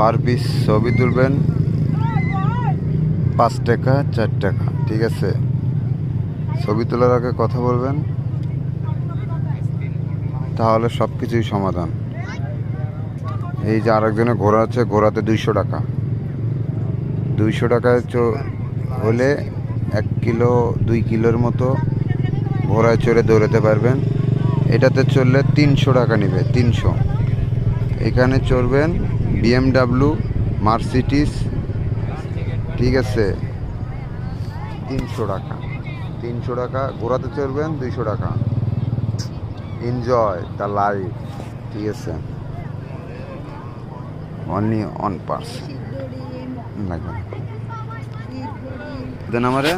Per piece ছবি তুলবেন। পাঁচ টাকা, চার টাকা, ঠিক আছে? ছবি তোলার আগে কথা বলবেন। তাহলে সব কিছুই সমাধান। এই যে আরেকজনের ঘোড়া আছে, ঘোড়াতে দুইশো টাকা। দুইশো টাকায় চ- হলে এক কিলো, দুই কিলোর মতো ঘোড়ায় চড়ে দৌড়াতে পারবেন। এটাতে চললে তিনশো টাকা নেবে, তিনশো। এখানে চড়বেন বিএমডাব্লিউ, মার্সিডিস, ঠিক আছে, তিনশো টাকা। তিনশো টাকা ঘোড়াতে চড়বেন দুইশো টাকা। এনজয় দ্য লাইফ ঠিক আছে। অনলি অন পার্স লাগবে দেন আমারে।